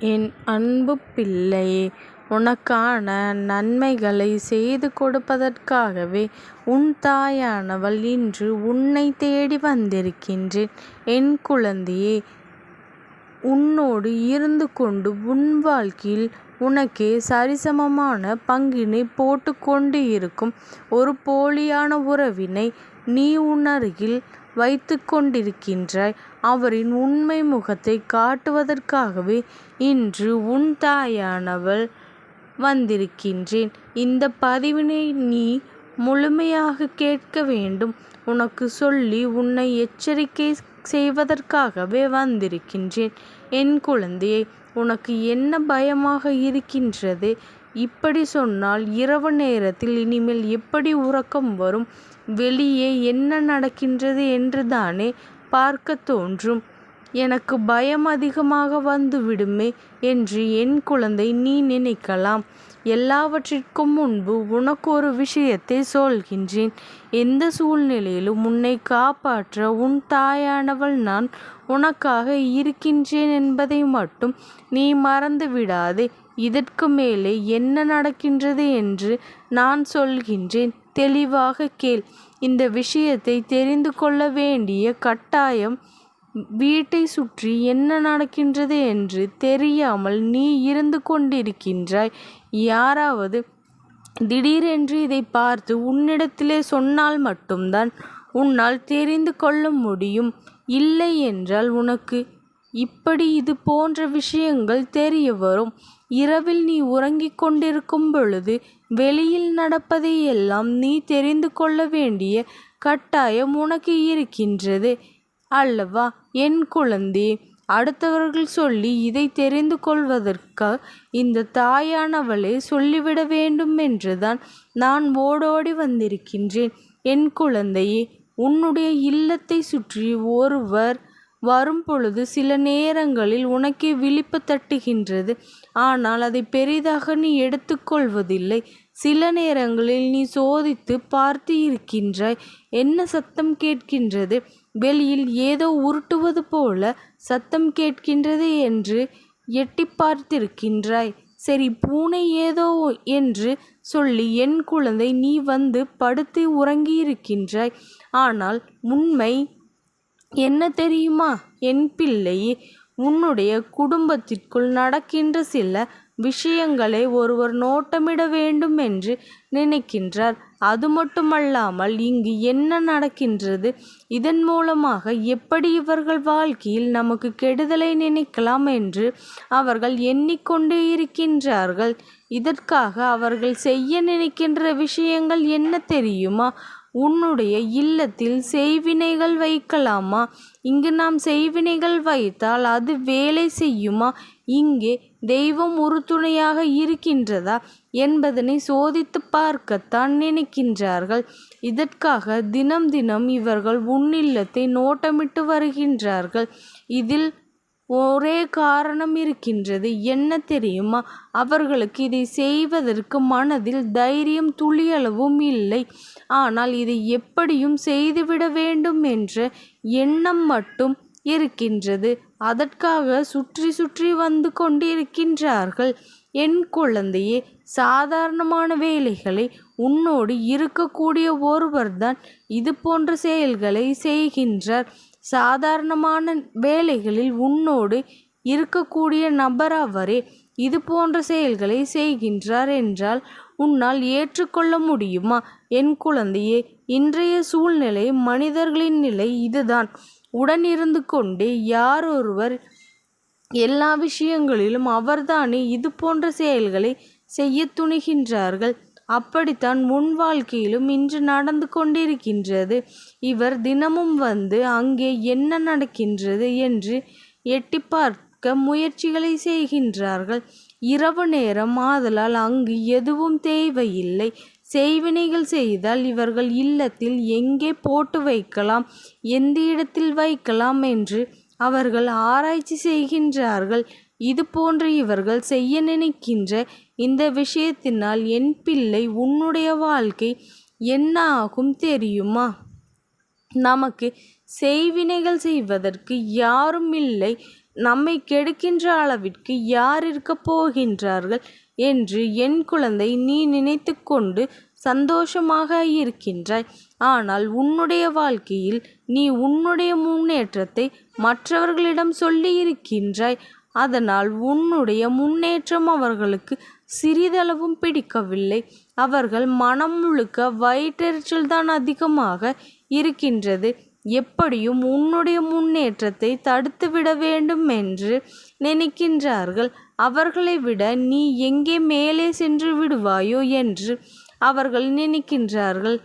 என் அன்பு பிள்ளையே உனக்கான நன்மைகளை செய்து கொடுப்பதற்காகவே உன் தாயானவள் இன்று உன்னை தேடி வந்திருக்கின்றேன். என் குழந்தையே உன்னோடு இருந்து கொண்டு உன் வாழ்க்கையில் உனக்கே சரிசமமான பங்கினை போட்டு கொண்டு இருக்கும் ஒரு போலியான உறவினை நீ உன்னருகில் வைத்து கொண்டிருக்கின்றாய். அவரின் உண்மை முகத்தை காட்டுவதற்காகவே இன்று உன் தாயானவள் வந்திருக்கின்றேன். இந்த பதிவினை நீ முழுமையாக கேட்க வேண்டும். உனக்கு சொல்லி உன்னை எச்சரிக்கை செய்வதற்காகவே வந்திருக்கின்றேன். என் குழந்தையை உனக்கு என்ன பயமாக இருக்கின்றது? இப்படி சொன்னால் இரவு நேரத்தில் இனிமேல் எப்படி உறக்கம் வரும்? வெளியே என்ன நடக்கின்றது என்றுதானே பார்க்கத் தோன்றும். எனக்கு பயம் அதிகமாக வந்துவிடுமே என்று என் குழந்தை நீ நினைக்கலாம். எல்லாவற்றிற்கும் முன்பு உனக்கு ஒரு விஷயத்தை சொல்கின்றேன். எந்த சூழ்நிலையிலும் உன்னை காப்பாற்ற உன் தாயானவள் நான் உனக்காக இருக்கின்றேன் என்பதை மட்டும் நீ மறந்து விடாதே. இதற்கு மேலே என்ன நடக்கின்றது என்று நான் சொல்கின்றேன் தெளிவாக கேள். இந்த விஷயத்தை தெரிந்து கொள்ள வேண்டிய கட்டாயம் வீட்டை சுற்றி என்ன நடக்கின்றது என்று தெரியாமல் நீ இருந்து கொண்டிருக்கின்றாய். யாராவது திடீரென்று இதை பார்த்து உன்னிடத்திலே சொன்னால் மட்டும்தான் உன்னால் தெரிந்து கொள்ள முடியும். இல்லை என்றால் உனக்கு இப்படி இது போன்ற விஷயங்கள் தெரிய வரும் இரவில் நீ உறங்கிக் கொண்டிருக்கும் பொழுது வெளியில் நடப்பதையெல்லாம் நீ தெரிந்து கொள்ள வேண்டிய கட்டாயம் உனக்கு இருக்கின்றது அல்லவா என் குழந்தை அடுத்தவர்கள் சொல்லி இதை தெரிந்து கொள்வதற்கு இந்த தாயானவளே சொல்லிவிட வேண்டுமென்றுதான் நான் ஓடோடி வந்திருக்கின்றேன். என் குழந்தையே உன்னுடைய இல்லத்தைச் சுற்றி ஒருவர் வரும்பொழுது சில நேரங்களில் உனக்கே விழிப்பு தட்டுகின்றது. ஆனால் அதை பெரிதாக நீ எடுத்துக்கொள்வதில்லை சில நேரங்களில் நீ சோதித்து பார்த்து இருக்கின்றாய். என்ன சத்தம் கேட்கின்றது? வெளியில் ஏதோ உருட்டுவது போல சத்தம் கேட்கின்றது என்று எட்டி பார்த்திருக்கின்றாய். சரி பூனை ஏதோ என்று சொல்லி என் குழந்தை நீ வந்து படுத்து உறங்கியிருக்கின்றாய். ஆனால் உண்மை என்ன தெரியுமா என் பிள்ளையே? உன்னுடைய குடும்பத்திற்குள் நடக்கின்ற சில விஷயங்களை ஒருவர் நோட்டமிட வேண்டும் என்று நினைக்கின்றார். அது மட்டுமல்லாமல் இங்கு என்ன நடக்கின்றது? இதன் மூலமாக எப்படி இவர்கள் வாழ்க்கையில் நமக்கு கெடுதலை நினைக்கலாம் என்று அவர்கள் எண்ணிக்கொண்டு இருக்கின்றார்கள். இதற்காக அவர்கள் செய்ய நினைக்கின்ற விஷயங்கள் என்ன தெரியுமா? உன்னுடைய இல்லத்தில் செய்வினைகள் வைக்கலாமா? இங்கு நாம் செய்வினைகள் வைத்தால் அது வேலை செய்யுமா? இங்கே தெய்வம் உறுதுணையாக இருக்கின்றதா என்பதனை சோதித்து பார்க்கத்தான் நினைக்கின்றார்கள். இதற்காக தினம் தினம் இவர்கள் உன்னில்லத்தை நோட்டமிட்டு வருகின்றார்கள். இதில் ஒரே காரணம் இருக்கின்றது. என்ன தெரியுமா? அவர்களுக்கு இதை செய்வதற்கு மனதில் தைரியம் துளியளவும் இல்லை. ஆனால் இதை எப்படியும் செய்துவிட வேண்டும் என்ற எண்ணம் மட்டும் இருக்கின்றது. அதற்காக சுற்றி சுற்றி வந்து கொண்டிருக்கின்றார்கள். என் குழந்தையே சாதாரணமான வேலைகளை உன்னோடு இருக்கக்கூடிய ஒருவர்தான் இது போன்ற செயல்களை செய்கின்றார். சாதாரணமான வேலைகளில் உன்னோடு இருக்கக்கூடிய நபர் அவரே இது போன்ற செயல்களை செய்கின்றார் என்றால் உன்னால் ஏற்றுக்கொள்ள முடியுமா? என் குழந்தையே இன்றைய சூழ்நிலை மனிதர்களின் நிலை இதுதான். உடன் இருந்து கொண்டே யாரொருவர் எல்லா விஷயங்களிலும் அவர்தானே இது போன்ற செயல்களை செய்ய துணிகின்றார்கள். அப்படித்தான் உன் வாழ்க்கையிலும் இன்று நடந்து கொண்டிருக்கின்றது. இவர் தினமும் வந்து அங்கே என்ன நடக்கின்றது என்று எட்டி பார்க்க முயற்சிகளை செய்கின்றார்கள். இரவு நேரம் ஆதலால் அங்கு எதுவும் தேவையில்லை. செய்வினைகள் செய்தால் இவர்கள் இல்லத்தில் எங்கே போட்டு வைக்கலாம்? எந்த இடத்தில் வைக்கலாம் என்று அவர்கள் ஆராய்ச்சி செய்கின்றார்கள். இது போன்று இவர்கள் செய்ய நினைக்கின்ற இந்த விஷயத்தினால் என் பிள்ளை உன்னுடைய வாழ்க்கை என்ன ஆகும் தெரியுமா? நமக்கு செய்வினைகள் செய்வதற்கு யாரும் இல்லை. நம்மை கெடுக்கின்ற அளவிற்கு யார் இருக்கப் போகின்றார்கள் என்று என் குழந்தை நீ நினைத்து கொண்டு சந்தோஷமாக இருக்கின்றாய் ஆனால் உன்னுடைய வாழ்க்கையில் நீ உன்னுடைய முன்னேற்றத்தை மற்றவர்களிடம் சொல்லி இருக்கின்றாய் அதனால் உன்னுடைய முன்னேற்றம் அவர்களுக்கு சிறிதளவும் பிடிக்கவில்லை. அவர்கள் மனம் முழுக்க வயிற்றெரிச்சல் தான் அதிகமாக இருக்கின்றது. எப்படியும் உன்னுடைய முன்னேற்றத்தை தடுத்துவிட வேண்டும் என்று நினைக்கின்றார்கள். அவர்களை விட நீ எங்கே மேலே சென்று விடுவாயோ என்று அவர்கள் நினைக்கின்றார்கள்.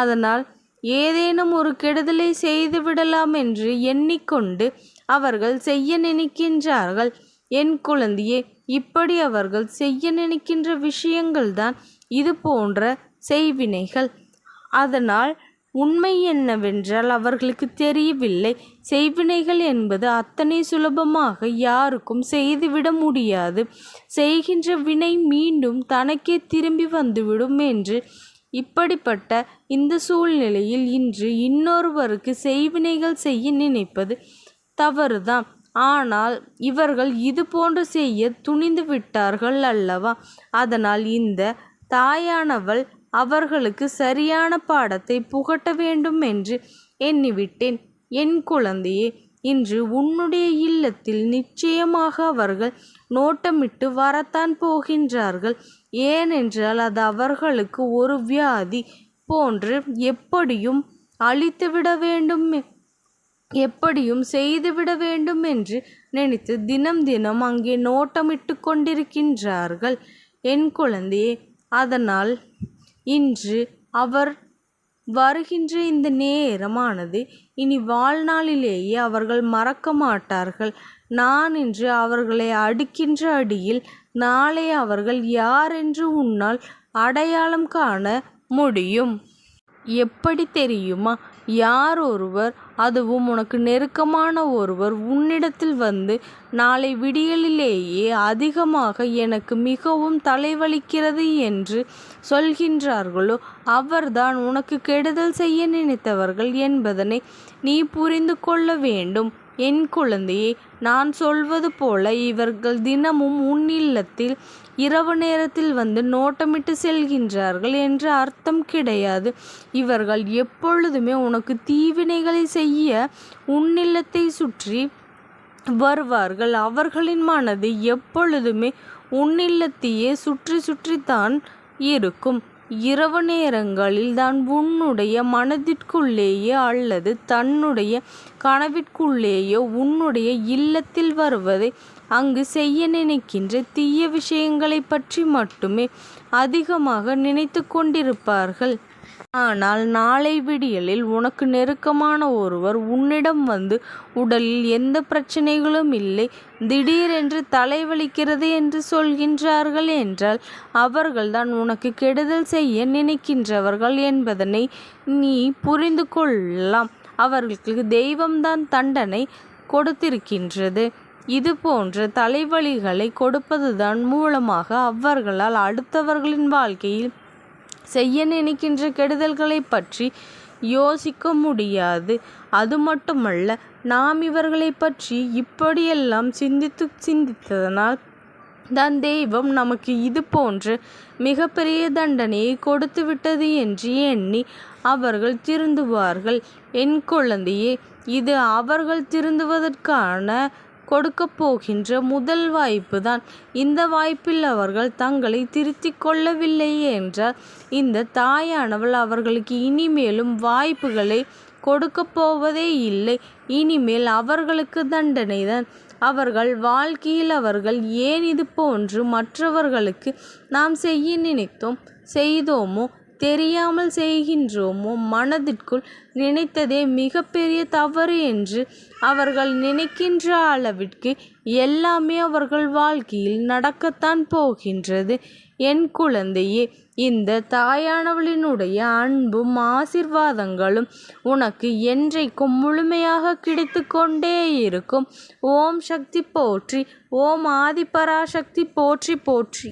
அதனால் ஏதேனும் ஒரு கெடுதலை செய்து விடலாம் என்று எண்ணிக்கொண்டு அவர்கள் செய்ய நினைக்கின்றார்கள். என் குழந்தையே இப்படி அவர்கள் செய்ய நினைக்கின்ற விஷயங்கள்தான் இது போன்ற செய்வினைகள். அதனால் உண்மை என்னவென்றால் அவர்களுக்கு தெரியவில்லை. செய்வினைகள் என்பது அத்தனை சுலபமாக யாருக்கும் செய்துவிட முடியாது. செய்கின்ற வினை மீண்டும் தனக்கே திரும்பி வந்துவிடும் என்று இப்படிப்பட்ட இந்த சூழ்நிலையில் இன்று இன்னொருவருக்கு செய்வினைகள் செய்ய நினைப்பது தவறுதான். ஆனால் இவர்கள் இது போன்று செய்ய துணிந்து விட்டார்கள் அல்லவா? அதனால் இந்த தாயானவள் அவர்களுக்கு சரியான பாடத்தை புகட்ட வேண்டும் என்று எண்ணிவிட்டேன். என் குழந்தையே இன்று உன்னுடைய இல்லத்தில் நிச்சயமாக அவர்கள் நோட்டமிட்டு வரத்தான் போகின்றார்கள். ஏனென்றால் அது அவர்களுக்கு ஒரு வியாதி போன்று எப்படியும் அழித்துவிட வேண்டும். எப்படியும் செய்துவிட வேண்டும் என்று நினைத்து தினம் தினம் அங்கே நோட்டமிட்டு கொண்டிருக்கின்றார்கள். என் குழந்தையே அதனால் இன்று அவர் வருகின்ற இந்த நேரமானது இனி வாழ்நாளிலேயே அவர்கள் மறக்க மாட்டார்கள். நான் இன்று அவர்களை அடுக்கின்ற அடியில் நாளை அவர்கள் யார் என்று உன்னால் அடையாளம் காண முடியும். எப்படி தெரியுமா? யார் ஒருவர் அதுவும் உனக்கு நெருக்கமான ஒருவர் உன்னிடத்தில் வந்து நாளை விடியலிலேயே அதிகமாக எனக்கு மிகவும் தலைவலிக்கிறது என்று சொல்கின்றார்களோ அவர்தான் உனக்கு கெடுதல் செய்ய நினைத்தவர்கள் என்பதனை நீ புரிந்து கொள்ள வேண்டும். என் குழந்தையே நான் சொல்வது போல இவர்கள் தினமும் உன் இல்லத்தில் இரவு நேரத்தில் வந்து நோட்டமிட்டு செல்கின்றார்கள் என்று அர்த்தம் கிடையாது. இவர்கள் எப்பொழுதுமே உனக்கு தீவினைகளை செய்ய உன்னில்லத்தை சுற்றி வருவார்கள். அவர்களின் மனது எப்பொழுதுமே உன்னில்லத்தையே சுற்றி சுற்றித்தான் இருக்கும். இரவு நேரங்களில் தான் உன்னுடைய மனதிற்குள்ளேயோ அல்லது தன்னுடைய கனவிற்குள்ளேயோ உன்னுடைய இல்லத்தில் வருவதை அங்கு செய்ய நினைக்கின்ற தீய விஷயங்களை பற்றி மட்டுமே அதிகமாக நினைத்து கொண்டிருப்பார்கள். ஆனால் நாளை விடியலில் உனக்கு நெருக்கமான ஒருவர் உன்னிடம் வந்து உடலில் எந்த பிரச்சனைகளும் இல்லை திடீரென்று தலைவலிக்கிறது என்று சொல்கின்றார்கள் என்றால் அவர்கள்தான் உனக்கு கெடுதல் செய்ய நினைக்கின்றவர்கள் என்பதனை நீ புரிந்து கொள்ளலாம். அவர்களுக்கு தெய்வம்தான் தண்டனை கொடுத்திருக்கின்றது. இது போன்ற தலைவலிகளை கொடுப்பதுதான் மூலமாக அவர்களால் அடுத்தவர்களின் வாழ்க்கையில் செய்ய நினைக்கின்ற கெடுதல்களை பற்றி யோசிக்க முடியாது. அது மட்டுமல்ல நாம் இவர்களை பற்றி இப்படியெல்லாம் சிந்தித்து சிந்தித்ததனால் தான் தெய்வம் நமக்கு இது போன்று மிகப்பெரிய தண்டனையை கொடுத்து விட்டது என்று எண்ணி அவர்கள் திருந்துவார்கள். என் குழந்தையே இது அவர்கள் திருந்துவதற்கான கொடுக்க போகின்ற முதல் வாய்ப்பு தான் இந்த வாய்ப்பில் அவர்கள் தங்களை திருத்தி கொள்ளவில்லையே என்றால் இந்த தாயானவள் அவர்களுக்கு இனிமேலும் வாய்ப்புகளை கொடுக்க போவதே இல்லை. இனிமேல் அவர்களுக்கு தண்டனை தான் அவர்கள் வாழ்க்கையில் அவர்கள் ஏன் இது போன்று மற்றவர்களுக்கு நாம் செய்ய நினைத்தோம் செய்தோமோ தெரியாமல் செய்கின்றோமோ? மனதிற்குள் நினைத்ததே மிகப்பெரிய தவறு என்று அவர்கள் நினைக்கின்ற அளவிற்கு எல்லாமே அவர்கள் வாழ்க்கையில் நடக்கத்தான் போகின்றது. என் குழந்தையே இந்த தாயானவளினுடைய அன்பும் ஆசிர்வாதங்களும் உனக்கு என்றைக்கும் முழுமையாக கிடைத்து கொண்டே இருக்கும். ஓம் சக்தி போற்றி ஓம் ஆதிபராசக்தி போற்றி போற்றி.